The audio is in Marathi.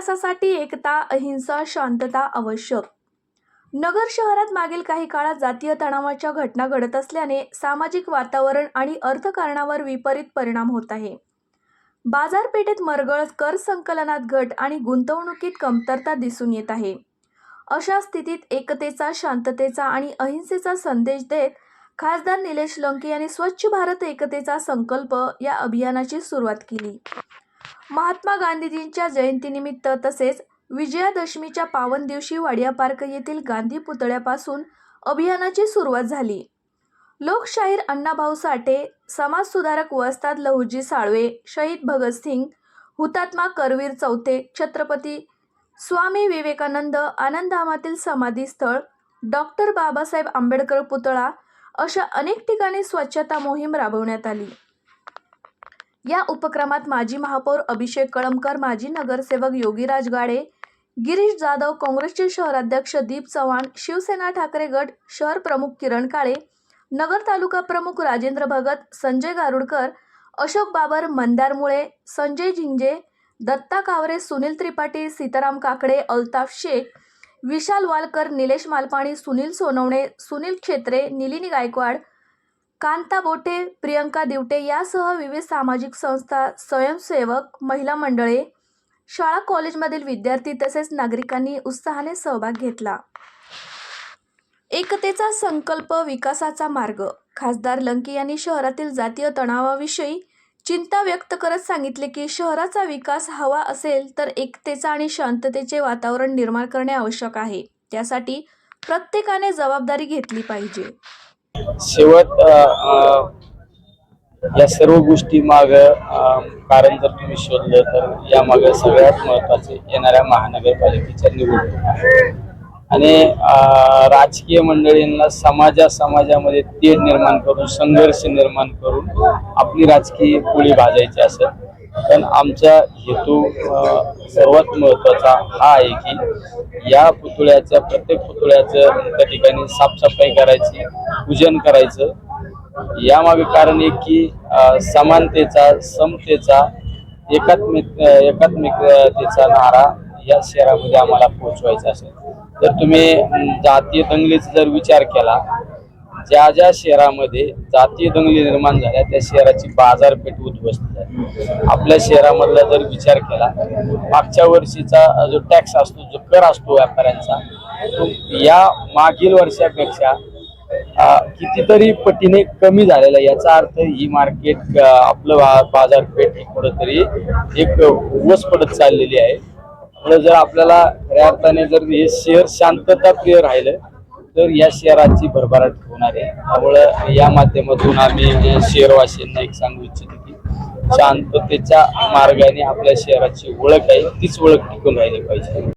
विकासासाठी एकता अहिंसा शांतता आवश्यक. नगर शहरात मागील काही काळात जातीय तणावाच्या घटना घडत असल्याने सामाजिक वातावरण आणि अर्थकारणावर विपरीत परिणाम होत आहे. बाजारपेठेत मरगळ कर संकलनात घट आणि गुंतवणुकीत कमतरता दिसून येत आहे. अशा स्थितीत एकतेचा शांततेचा आणि अहिंसेचा संदेश देत खासदार निलेश लंके यांनी स्वच्छ भारत एकतेचा संकल्प या अभियानाची सुरुवात केली. महात्मा गांधीजींच्या जयंतीनिमित्त तसेच विजयादशमीच्या पावन दिवशी वाडिया पार्क येथील गांधी पुतळ्यापासून अभियानाची सुरुवात झाली. लोकशाहीर अण्णाभाऊ साठे समाजसुधारक वस्ताद लहुजी साळवे शहीद भगतसिंग हुतात्मा करवीर चौथे छत्रपती स्वामी विवेकानंद आनंदधामातील समाधीस्थळ डॉक्टर बाबासाहेब आंबेडकर पुतळा अशा अनेक ठिकाणी स्वच्छता मोहीम राबवण्यात आली. या उपक्रमात माजी महापौर अभिषेक कळमकर माजी नगरसेवक योगीराज गाडे गिरीश जाधव काँग्रेसचे शहराध्यक्ष दीप चव्हाण शिवसेना ठाकरे गट शहर प्रमुख किरण काळे नगर तालुका प्रमुख राजेंद्र भगत संजय गारुडकर अशोक बाबर मंदार मुळे संजय झिंजे दत्ता कावरे सुनील त्रिपाठी सीताराम काकडे अल्ताफ शेख विशाल वालकर निलेश मालपाणी सुनील सोनवणे सुनील क्षेत्रे निलिनी गायकवाड कांता बोटे प्रियंका दिवटे यासह विविध सामाजिक संस्था स्वयंसेवक महिला मंडळे शाळा कॉलेजमधील विद्यार्थी तसेच नागरिकांनी उत्साहाने सहभाग घेतला. एकतेचा संकल्प विकासाचा मार्ग खासदार लंकी यांनी शहरातील जातीय तणावाविषयी चिंता व्यक्त करत सांगितले की शहराचा विकास हवा असेल तर एकतेचा आणि शांततेचे वातावरण निर्माण करणे आवश्यक आहे. त्यासाठी प्रत्येकाने जबाबदारी घेतली पाहिजे. शेवट अ, या सर्व गोष्टी माग कारण जर तुम्ही शोधलं तर या माग सगळ्यात महत्त्वाचे येणाऱ्या महानगरपालिकेच्या निवडणूक आणि राजकीय मंडळींना समाजा समाजामध्ये तेढ निर्माण करून संघर्ष निर्माण करून आपली राजकीय पोळी भाजायची असेल पण आमचा हेतू सर्वात महत्त्वाचा हा आहे की या पुतळ्याच्या प्रत्येक पुतळ्याचं त्या ठिकाणी साफसफाई करायची पूजन करायचं. यामागे कारण एक की समानतेचा समतेचा एकात्मिक एकात्मिकतेचा नारा या शहरामध्ये आम्हाला पोहोचवायचा असेल. जर तुम्ही जातीय दंगलीचा जर विचार केला ज्या ज्या शहरामध्ये जातीय दंगली निर्माण झाल्या त्या शहराची बाजारपेठ उद्ध्वस्त झाली. आपल्या शहरामधला जर विचार केला मागच्या वर्षीचा जो टॅक्स असतो जो कर असतो व्यापाऱ्यांचा तो या मागील वर्षापेक्षा कितीतरी पटीने कमी झालेला याचा अर्थ ही मार्केट आपलं बाजारपेठ ही कुठंतरी एक वस पडत चाललेली आहे. जर आपल्याला खऱ्या अर्थाने जर हे शहर शांतता प्रिय राहिलं तर या शहराची भरभराट होणार आहे. त्यामुळं या माध्यमातून आम्ही म्हणजे शहरवासीयांना एक सांगू इच्छितो की शांततेच्या मार्गाने आपल्या शहराची ओळख आहे तीच ओळख टिकून राहिली पाहिजे.